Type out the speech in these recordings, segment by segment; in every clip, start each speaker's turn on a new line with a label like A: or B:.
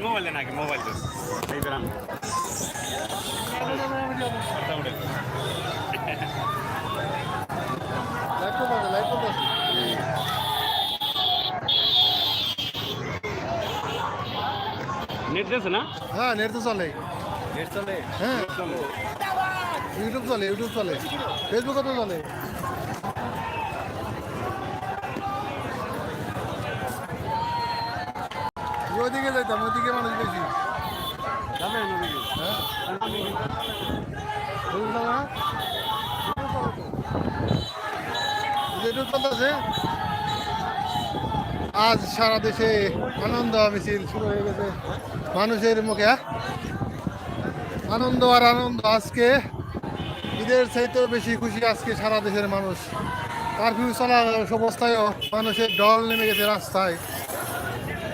A: Mobile mobile দেন আগে mobile দেন এই বেরাম
B: light করতে আছে লাইট করতে আছে
A: নেট দিয়েছে না
B: হ্যাঁ নেট তো চলে
A: নেট চলে
B: হ্যাঁ ইউটিউব চলে ইউটিউব চলে ফেসবুক তো চলে ওইদিকে যাইতাম, ওইদিকে মানুষ বেশি। হ্যাঁ? আজ সারা দেশে আনন্দ মিছিল শুরু হয়ে গেছে। মানুষের মুখে হ্যাঁ? আনন্দ আর আনন্দ আজকে। ঈদের চাইতেও বেশি খুশি আজকে সারা দেশের মানুষ। কারফিউ চলা অবস্থায়ও মানুষের ডল নেমে গেছে রাস্তায়।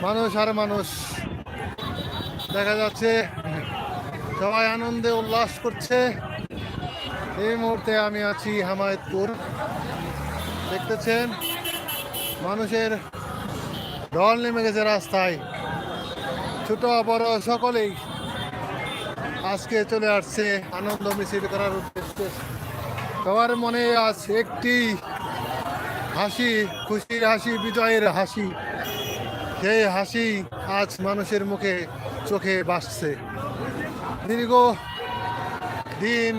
B: মানুষ আর মানুষ। দেখা যাচ্ছে সবাই আনন্দে উল্লাস করছে। এই মুহূর্তে আমি আছি হামায়তপুর। দেখতেছেন, মানুষের ঢল নেমে গেছে রাস্তায়। ছোট বড় সকলেই আজকে চলে আসছে আনন্দ মিছিল করার উদ্দেশ্যে। সবার মনে আজ একটি হাসি, খুশির হাসি, বিজয়ের হাসি। সেই হাসি আজ মানুষের মুখে চোখে ভাসছে দীর্ঘ দিন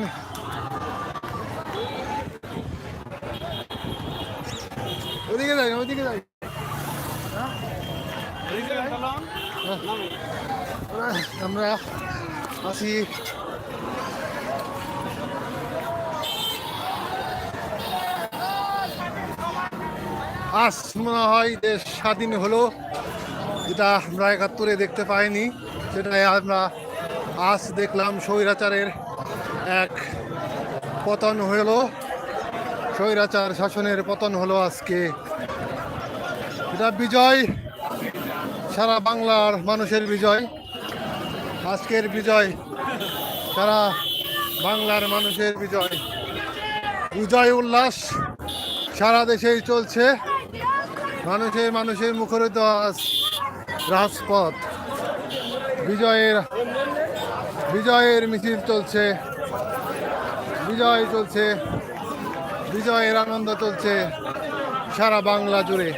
B: ওদিকে যাই ওদিকে যাই। আমরা আছি। আজ মনে হয় দেশ স্বাধীন হলো। যেটা আমরা একাত্তরে দেখতে পাইনি, সেটাই আমরা আজ দেখলাম স্বৈরাচারের এক পতন হলো। স্বৈরাচার শাসনের পতন হলো আজকে। এটা বিজয়, সারা বাংলার মানুষের বিজয়। আজকের বিজয়, সারা বাংলার মানুষের বিজয়। বিজয় উল্লাস সারা দেশেই চলছে। মানুষের মানুষের মুখরিত আজ রাজপথ। বিজয়ের বিজয়ের মিছিল চলছে। বিজয় চলছে। বিজয়ের আনন্দ চলছে সারা বাংলা জুড়ে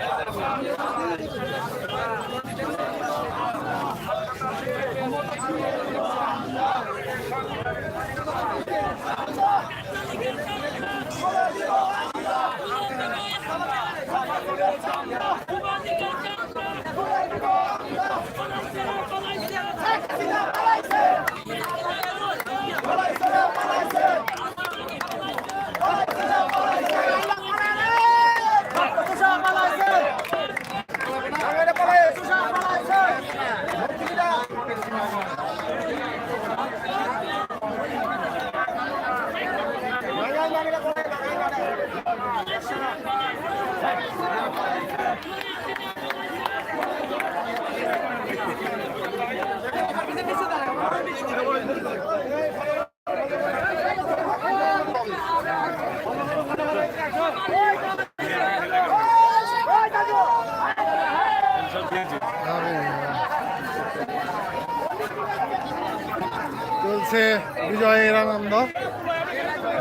B: চলছে বিজয়ের আনন্দ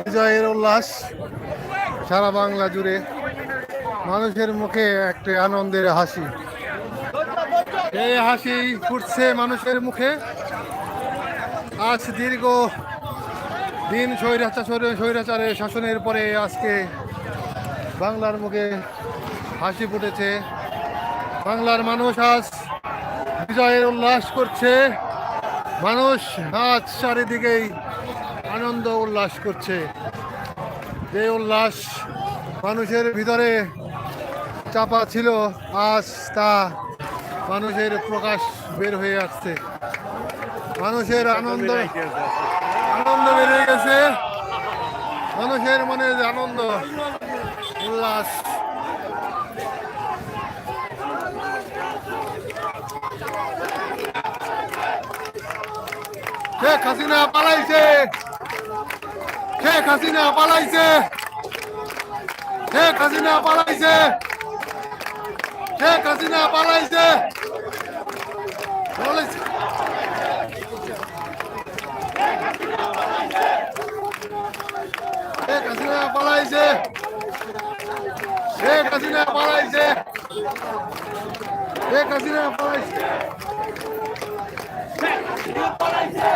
B: বিজয়ের উল্লাস সারা বাংলা জুড়ে মানুষের মুখে একটা আনন্দের হাসি। এই হাসি ফুটছে মানুষের মুখে। আজ দীর্ঘ দিন স্বৈরাচার স্বৈরাচারের শাসনের পরে আজকে বাংলার মুখে হাসি ফুটেছে। বাংলার মানুষ আজ বিজয়ের উল্লাস করছে। মানুষ আজ চারিদিকেই আনন্দ উল্লাস করছে। যে উল্লাস মানুষের ভিতরে চাপা ছিল, আজ তা মানুষের প্রকাশ বের হয়ে আসছে। মানুষের আনন্দ আনন্দ বেড়ে গেছে। মানুষের মনে যে আনন্দ, উল্লাস। হাসিনা পালাইছে। শেখ হাসিনা পালাইছে। শেখ হাসিনা পালাইছে। শেখ হাসিনা পালাইছে। পালাইছে। শেখ হাসিনা পালাইছে। শেখ হাসিনা পালাইছে। শেখ হাসিনা পালাইছে। পালাইছে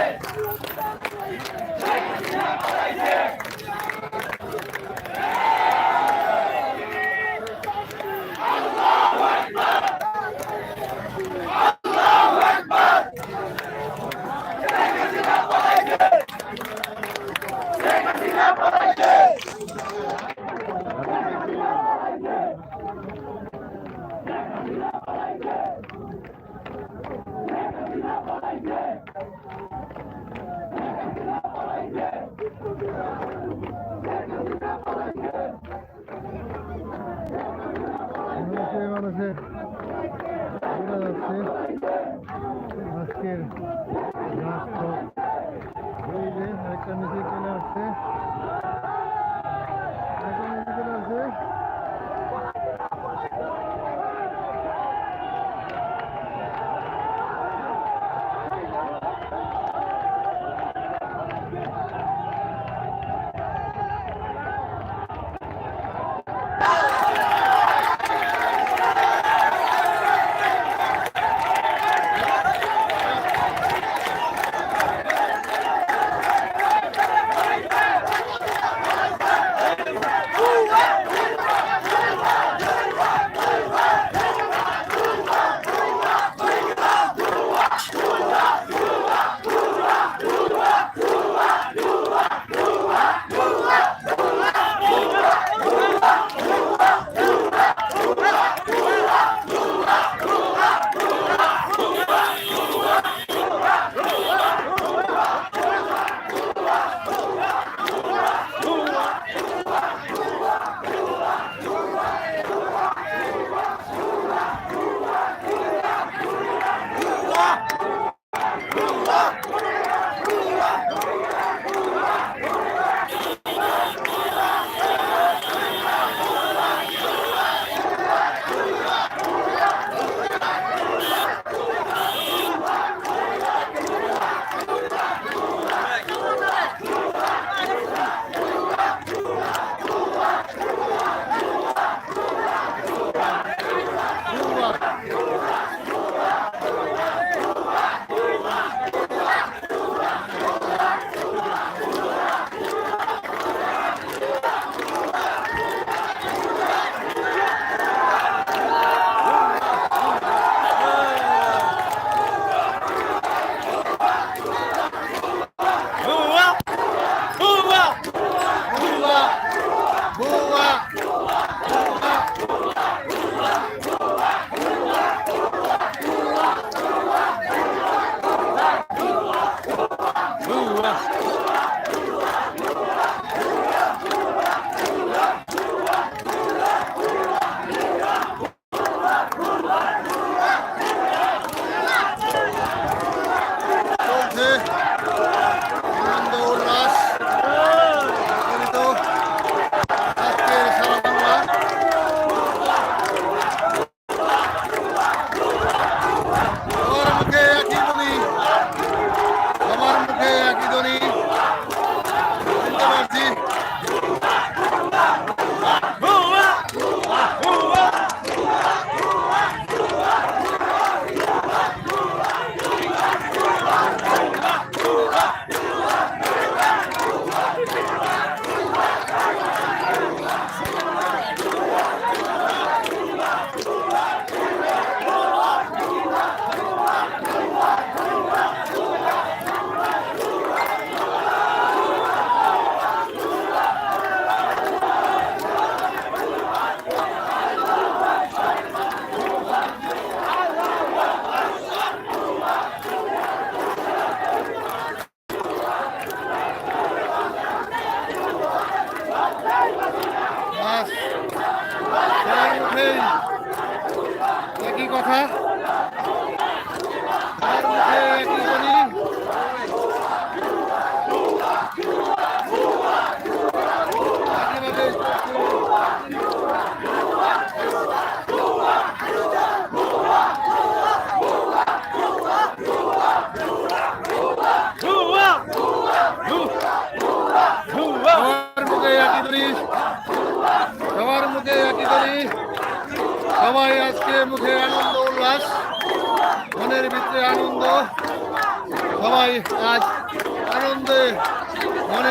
B: মানুষে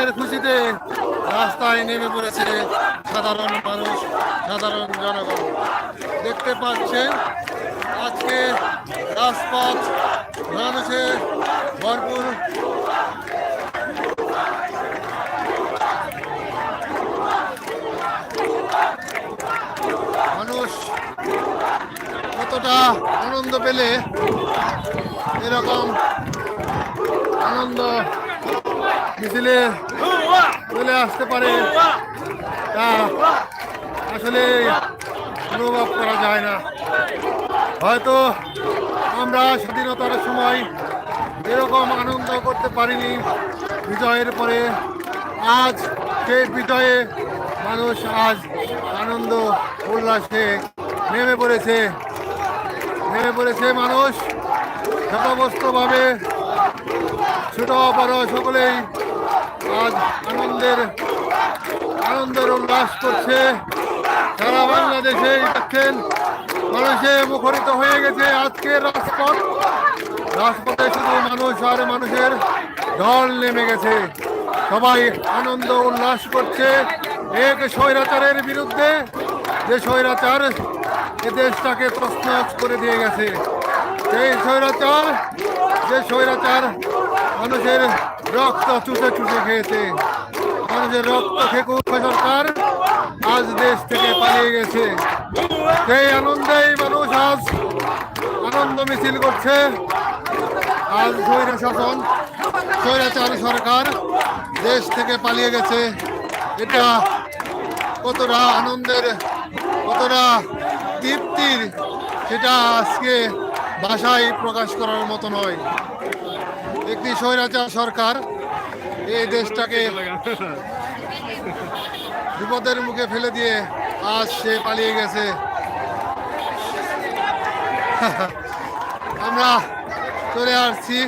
B: মনের খুশিতে রাস্তায় নেমে পড়েছে সাধারণ মানুষ, সাধারণ জনগণ। দেখতে পাচ্ছেন, আজকে রাজপথ মানুষে ভরপুর। মানুষ কতটা আনন্দ পেলে, এরকম আনন্দ মিছিলে চলে আসতে পারে। তা আসলে অনুভব করা যায় না। হয়তো আমরা স্বাধীনতার সময় এরকম আনন্দ করতে পারিনি। বিজয়ের পরে আজ সেই বিজয়ে মানুষ আজ আনন্দ, উল্লাসে নেমে পড়েছে। নেমে পড়েছে মানুষ শতবস্ত্রভাবে ছোট বড় সকলেই আজ আনন্দের আনন্দের উল্লাস করছে। সারা বাংলাদেশে দেখছেন মানুষে মুখরিত হয়ে গেছে আজকের রাজপথ। রাজপথে শুধু মানুষ আর মানুষের ঢল নেমে গেছে। সবাই আনন্দ উল্লাস করছে। এক স্বৈরাচারের বিরুদ্ধে যে স্বৈরাচার এ দেশটাকে প্রশ্ন করে দিয়ে গেছে। সেই স্বৈরাচার, যে স্বৈরাচার মানুষের রক্ত চুষে চুষে খেয়েছে। মানুষের রক্ত খেকু সরকার। আজ দেশ থেকে পালিয়ে গেছে। সেই আনন্দেই মানুষ আজ আনন্দ মিছিল করছে। আজ স্বৈরা শাসন স্বৈরাচার সরকার দেশ থেকে পালিয়ে গেছে। এটা কতটা আনন্দের, কতটা তৃপ্তির, সেটা আজকে ভাষায় প্রকাশ করার মতো নয়। একটি স্বৈরাচার সরকার এই দেশটাকে বিপদের মুখে ফেলে দিয়ে আজ সে পালিয়ে গেছে। আমরা চলে আসছি।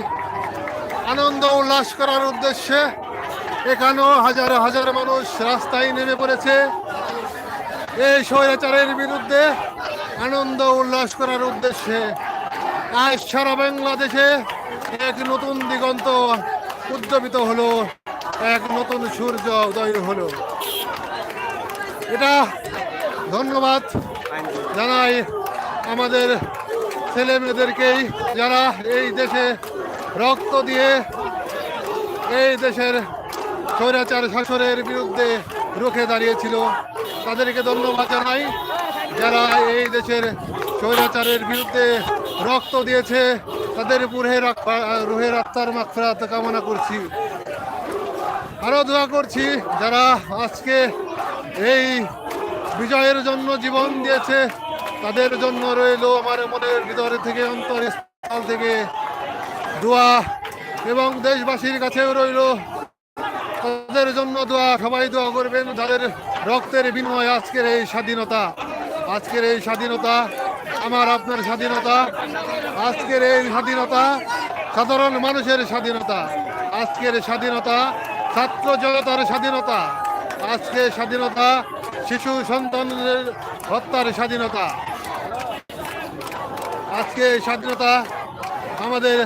B: আনন্দ উল্লাস করার উদ্দেশ্যে এখানেও হাজার হাজার মানুষ রাস্তায় নেমে পড়েছে। এই স্বৈরাচারের বিরুদ্ধে আনন্দ উল্লাস করার উদ্দেশ্যে আজ সারা বাংলাদেশে এক নতুন দিগন্ত উদ্যাপিত হলো, এক নতুন সূর্য উদয় হলো। এটা ধন্যবাদ জানাই আমাদের ছেলে মেয়েদেরকেই যারা এই দেশে রক্ত দিয়ে এই দেশের স্বৈরাচার শাসনের বিরুদ্ধে রুখে দাঁড়িয়েছিল। তাদেরকে ধন্যবাদ জানাই যারা এই দেশের স্বৈরাচারের বিরুদ্ধে রক্ত দিয়েছে। তাদের রুহে রুহের আত্মার মাত্রাত কামনা করছি। আরও দোয়া করছি যারা আজকে এই বিজয়ের জন্য জীবন দিয়েছে, তাদের জন্য রইল আমার মনের ভিতরে থেকে, অন্তরস্থল থেকে দোয়া এবং দেশবাসীর কাছেও রইল। তাদের জন্য দোয়া, সবাই দোয়া করবেন তাদের রক্তের বিনিময় আজকের এই স্বাধীনতা, আজকের এই স্বাধীনতা আমার আপনার স্বাধীনতা, আজকের এই স্বাধীনতা সাধারণ মানুষের স্বাধীনতা, আজকের স্বাধীনতা ছাত্র জনতার স্বাধীনতা, আজকে স্বাধীনতা শিশু সন্তানদের হত্যার স্বাধীনতা। আজকে স্বাধীনতা আমাদের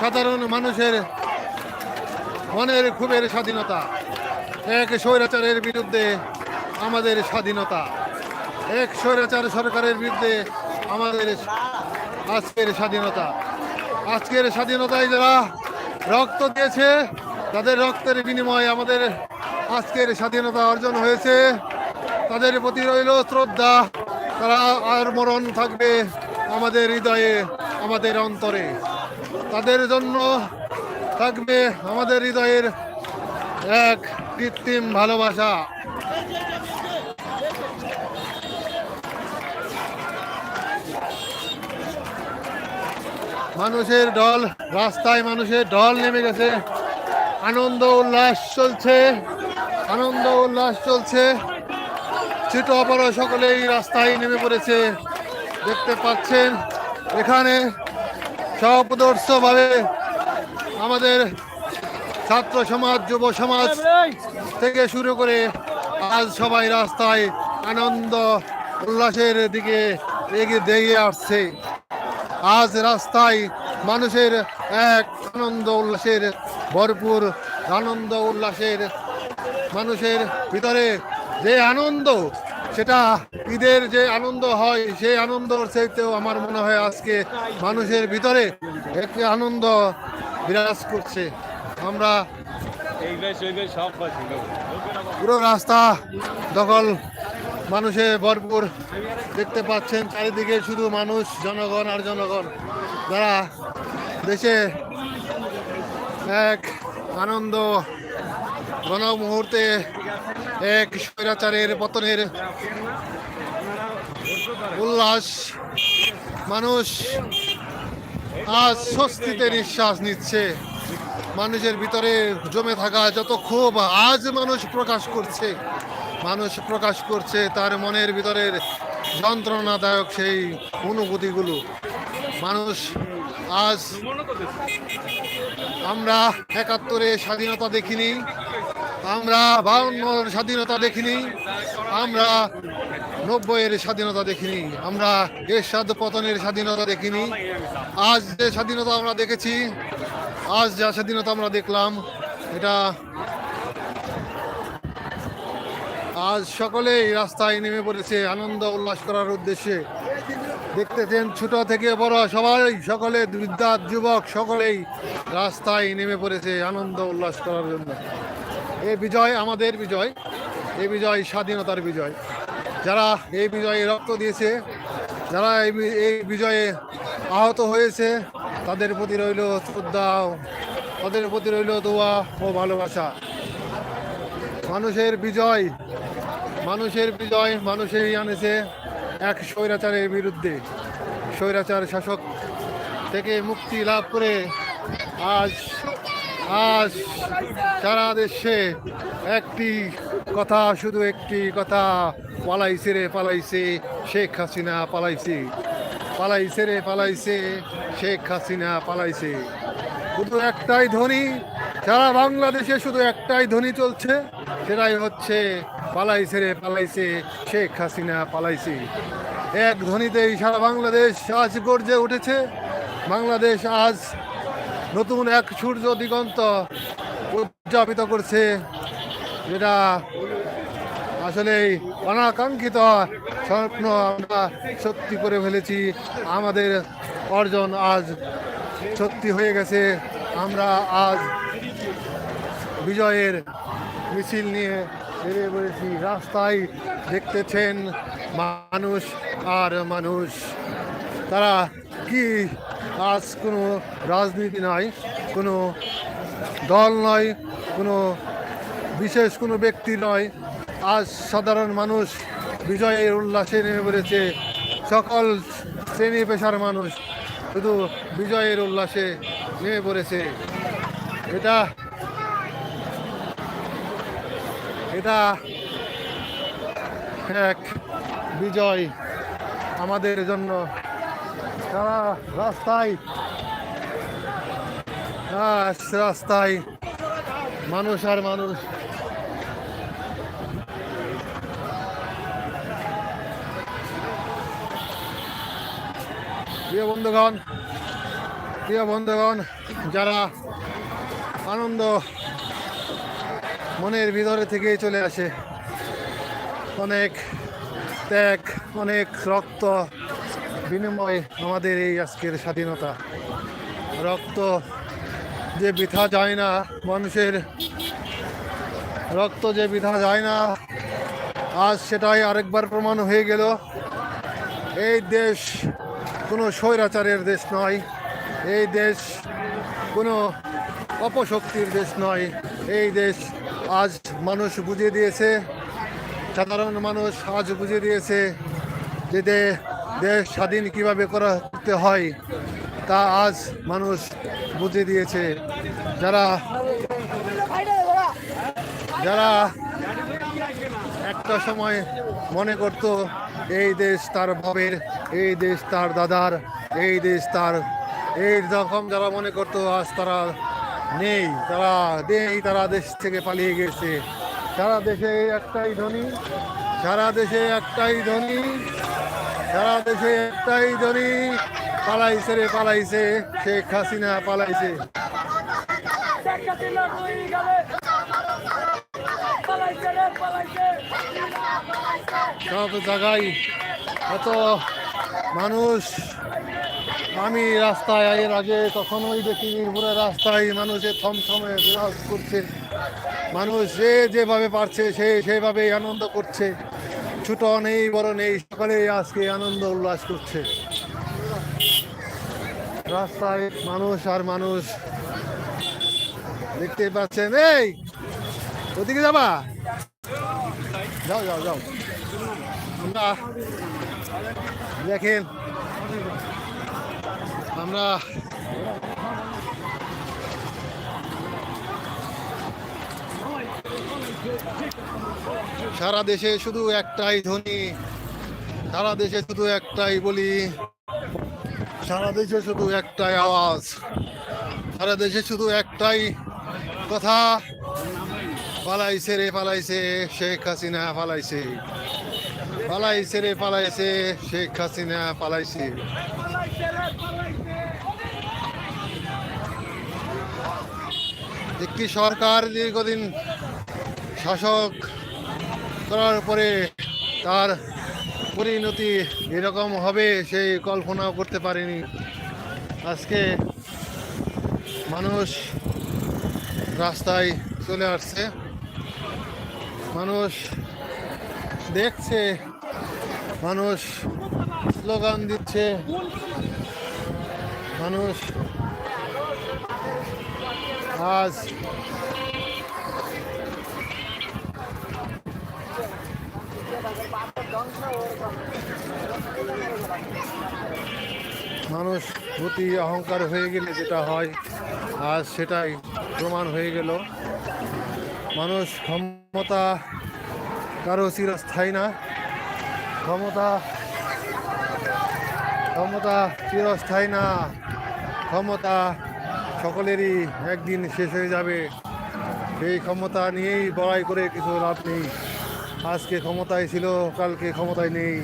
B: সাধারণ মানুষের মনের ক্ষোভের স্বাধীনতা, এক স্বৈরাচারের বিরুদ্ধে আমাদের স্বাধীনতা, এক স্বৈরাচার সরকারের বিরুদ্ধে আমাদের আজকের স্বাধীনতা। আজকের স্বাধীনতায় যারা রক্ত দিয়েছে, তাদের রক্তের বিনিময়ে আমাদের আজকের স্বাধীনতা অর্জন হয়েছে। তাদের প্রতি রইল শ্রদ্ধা। তারা আর মরণ থাকবে আমাদের হৃদয়ে, আমাদের অন্তরে। তাদের জন্য থাকবে আমাদের হৃদয়ের এক কৃত্রিম ভালোবাসা। মানুষের ঢল রাস্তায় মানুষের ঢল নেমে গেছে। আনন্দ উল্লাস চলছে, আনন্দ উল্লাস চলছে। ছোট বড় সকলেই রাস্তায় নেমে পড়েছে। দেখতে পাচ্ছেন, এখানে সপদর্শভাবে আমাদের ছাত্র সমাজ, যুব সমাজ থেকে শুরু করে আজ সবাই রাস্তায় আনন্দ, উল্লাসের দিকে এগিয়ে দিয়ে আসছে। আজ রাস্তায় মানুষের এক আনন্দ উল্লাসের ভরপুর আনন্দ উল্লাসের। মানুষের ভিতরে যে আনন্দ সেটা ঈদের যে আনন্দ হয় সেই আনন্দর চাইতেও আমার মনে হয় আজকে মানুষের ভিতরে একটি আনন্দ বিরাজ করছে। আমরা পুরো রাস্তা দখল মানুষে ভরপুর দেখতে পাচ্ছেন চারিদিকে শুধু মানুষ, জনগণ আর জনগণ। যারা দেশে এক আনন্দ গণ মুহূর্তে এক স্বৈরাচারের পতনের উল্লাস, মানুষ আজ স্বস্তিতে নিঃশ্বাস নিচ্ছে। মানুষের ভিতরে জমে থাকা যত ক্ষোভ আজ মানুষ প্রকাশ করছে। মানুষ প্রকাশ করছে, তার মনের ভিতরের যন্ত্রণাদায়ক সেই অনুভূতিগুলো। মানুষ আজ আমরা একাত্তরে স্বাধীনতা দেখিনি, আমরা বাউন্নর স্বাধীনতা দেখিনি, আমরা নব্বইয়ের স্বাধীনতা দেখিনি, আমরা এরশাদ পতনের স্বাধীনতা দেখিনি। আজ যে স্বাধীনতা আমরা দেখেছি, আজ যা স্বাধীনতা আমরা দেখলাম, এটা আজ সকলেই রাস্তায় নেমে পড়েছে, আনন্দ উল্লাস করার উদ্দেশ্যে। দেখতেছেন ছোট থেকে বড় সবাই, সকলে বৃদ্ধা যুবক, সকলেই রাস্তায় নেমে পড়েছে আনন্দ উল্লাস করার জন্য। এ বিজয় আমাদের বিজয় এই বিজয় স্বাধীনতার বিজয়। যারা এই বিজয়ে রক্ত দিয়েছে, যারা এই বিজয়ে আহত হয়েছে, তাদের প্রতি রইল শ্রদ্ধা তাদের প্রতি রইল দোয়া ও ভালোবাসা। মানুষের বিজয় মানুষের বিজয়, মানুষেরই আনেছে এক স্বৈরাচারের বিরুদ্ধে। স্বৈরাচার শাসক থেকে মুক্তি লাভ করে আজ আজ সারা দেশে একটি কথা, শুধু একটি কথা, পালাইছে রে, পালাইছে শেখ হাসিনা, পালাইছে। পালাইছে রে, পালাইছে শেখ হাসিনা, পালাইছে। শুধু একটাই ধ্বনি সারা বাংলাদেশে শুধু একটাই ধ্বনি চলছে, সেটাই হচ্ছে পালাইছে রে, পালাইছে শেখ হাসিনা, পালাইছে। এক ধ্বনিতেই সারা বাংলাদেশ আজ গর্জে উঠেছে। বাংলাদেশ আজ নতুন এক সূর্য দিগন্ত উদযাপিত করছে, যেটা আসলেই অনাকাঙ্ক্ষিত স্বপ্ন আমরা সত্যি করে ফেলেছি। আমাদের অর্জন আজ সত্যি হয়ে গেছে। আমরা আজ বিজয়ের মিছিল নিয়ে বেরিয়ে পড়েছি। রাস্তায় দেখতেছেন মানুষ আর মানুষ। তারা কি আজ কোনো রাজনীতি নয় কোনো দল নয় কোনো বিশেষ কোনো ব্যক্তি নয় আজ সাধারণ মানুষ বিজয়ের উল্লাসে নেমে পড়েছে। সকল শ্রেণি পেশার মানুষ শুধু বিজয়ের উল্লাসে নেমে পড়েছে। এটা এটা এক বিজয় আমাদের জন্য। সারা রাস্তায় রাস্তায় মানুষ আর মানুষ। প্রিয় বন্ধুগণ প্রিয় বন্ধুগণ, যারা আনন্দ মনের ভিতরে থেকেই চলে আসে। অনেক ত্যাগ, অনেক রক্ত বিনিময় আমাদের এই আজকের স্বাধীনতা। রক্ত যে বৃথা যায় না মানুষের, রক্ত যে বৃথা যায় না, আজ সেটাই আরেকবার প্রমাণ হয়ে গেল। এই দেশ কোনো স্বৈরাচারের দেশ নয়, এই দেশ কোনো অপশক্তির দেশ নয়, এই দেশ আজ মানুষ বুঝিয়ে দিয়েছে, সাধারণ মানুষ আজ বুঝিয়ে দিয়েছে যে দেশ স্বাধীন কীভাবে করা, করতে হয়, তা আজ মানুষ বুঝিয়ে দিয়েছে। যারা যারা একটা সময় মনে করত, এই দেশ তার বাবের এই দেশ তার দাদার, এই দেশ তার, এই রকম যারা মনে করতো, আজ তারা নেই। তারা নেই তারা দেশ থেকে পালিয়ে গেছে। সারা দেশে একটাই ধ্বনি সারা দেশে একটাই ধ্বনি সারা দেশে একটাই ধ্বনি পালাইছে রে, পালাইছে। শেখ হাসিনা পালাইছে। সব জায়গায় এত মানুষ আমি রাস্তায়, এর আগে কখনোই দেখি মিরপুরের রাস্তায় মানুষের থমথমে বিরাজ করছে। মানুষ যে যেভাবে পারছে, সে সেভাবেই আনন্দ করছে। ছোট নেই, বড় নেই, সকলেই আজকে আনন্দ উল্লাস করছে। রাস্তায় মানুষ আর মানুষ। দেখতে পাচ্ছেন? এই, ওদিকে যাবা? যাও যাও যাও। দেখেন আমরা সারা দেশে শুধু একটাই ধ্বনি সারা দেশে শুধু একটাই বলি, সারা দেশে শুধু একটাই আওয়াজ, সারা দেশে শুধু একটাই কথা, পালাইছে রে, পালাইছে শেখ হাসিনা, পালাইছে। পালাইছে রে, পালাইছে শেখ হাসিনা, পালাইছে। একটি সরকার দীর্ঘদিন শাসক করার পরে তার পরিণতি এরকম হবে সেই কল্পনাও করতে পারেনি। আজকে মানুষ রাস্তায় চলে আসছে। মানুষ দেখছে, মানুষ স্লোগান দিচ্ছে, মানুষ আজ মানুষ অতি অহংকার হয়ে গেলে যেটা হয় আজ সেটাই প্রমাণ হয়ে গেল। মানুষ ক্ষমতা কারও চিরস্থায়ী না। ক্ষমতা ক্ষমতা চিরস্থায়ী না। ক্ষমতা সকলেরই একদিন শেষ হয়ে যাবে। সেই ক্ষমতা নিয়েই বড়াই করে কিছু লাভ নেই। আজকে ক্ষমতায় ছিল, কালকে ক্ষমতায় নেই।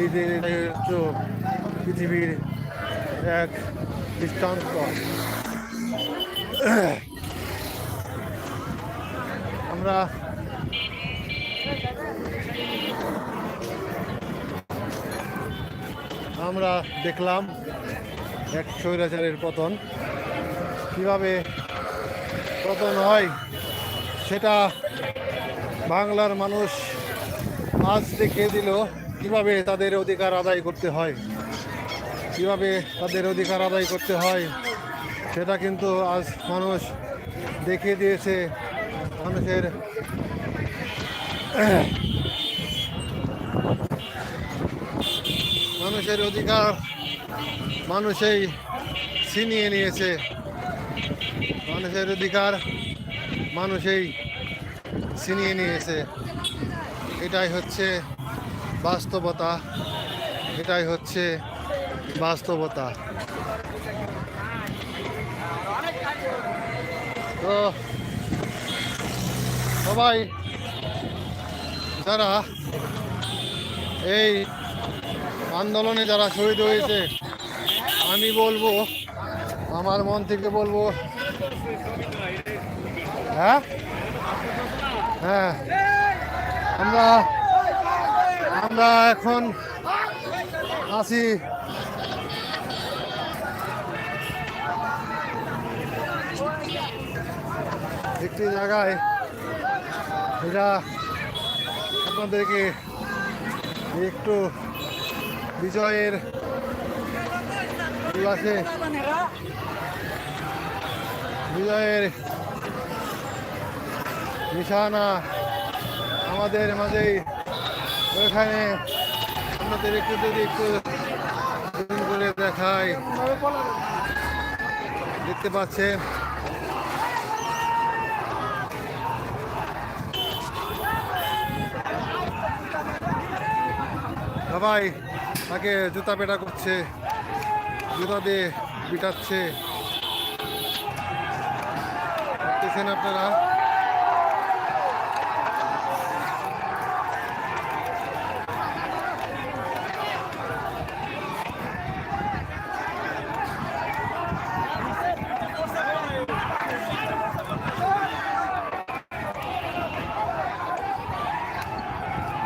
B: এই যে পৃথিবীর এক দৃষ্টান্ত। আমরা আমরা দেখলাম এক স্বৈরাচারের পতন। কীভাবে পতন হয় সেটা বাংলার মানুষ আজ দেখিয়ে দিল, কীভাবে তাদের অধিকার আদায় করতে হয়, কীভাবে তাদের অধিকার আদায় করতে হয়, সেটা কিন্তু আজ মানুষ দেখিয়ে দিয়েছে। মানুষের মানুষের অধিকার মানুষেই ছিনিয়ে নিয়েছে। মানুষের অধিকার মানুষই ছিনিয়ে নিয়েছে। এটাই হচ্ছে বাস্তবতা। এটাই হচ্ছে বাস্তবতা। তো সবাই, যারা এই আন্দোলনে যারা শহীদ হয়েছে, আমি বলব, আমার মন থেকে বলব হ্যাঁ? হ্যাঁ। আমরা আমরা এখন আছি। একটি জায়গায় এটা আপনাদেরকে একটু বিজয়ের বিজয়ের নিশানা আমাদের মাঝেই। ওইখানে আপনাদের একটু যদি একটু করে দেখাই। দেখতে পাচ্ছেন। সবাই তাকে জুতা পেটা করছে, জুতা দিয়ে পিটাচ্ছে। আপনারা?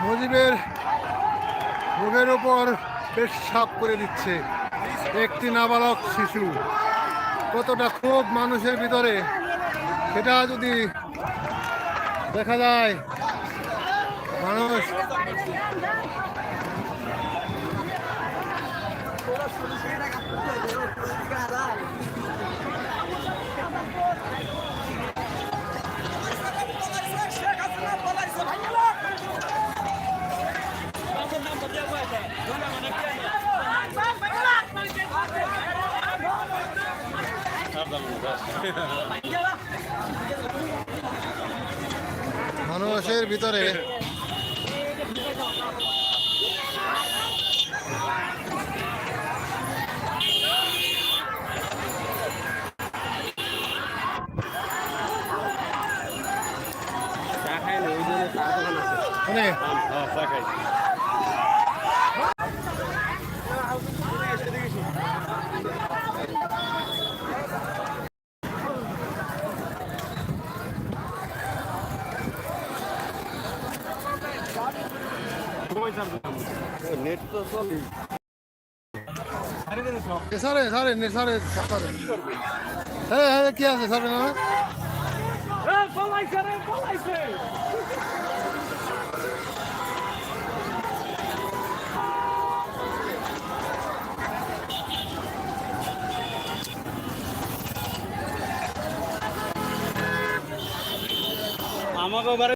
B: মুজিবের মুখের ওপর বেশ সাপ করে দিচ্ছে একটি নাবালক শিশু। কতটা খুব মানুষের ভিতরে, সেটা যদি দেখা যায়, মানুষ মানুষের ভিতরে। মানে
A: হ্যাঁ চা খাই নেট তো চলে
B: এ সারে সারে নে সারে সারে হ্যাঁ হ্যাঁ কি আছে সারে না
A: পলাইছে রে পলাইছে আমাকে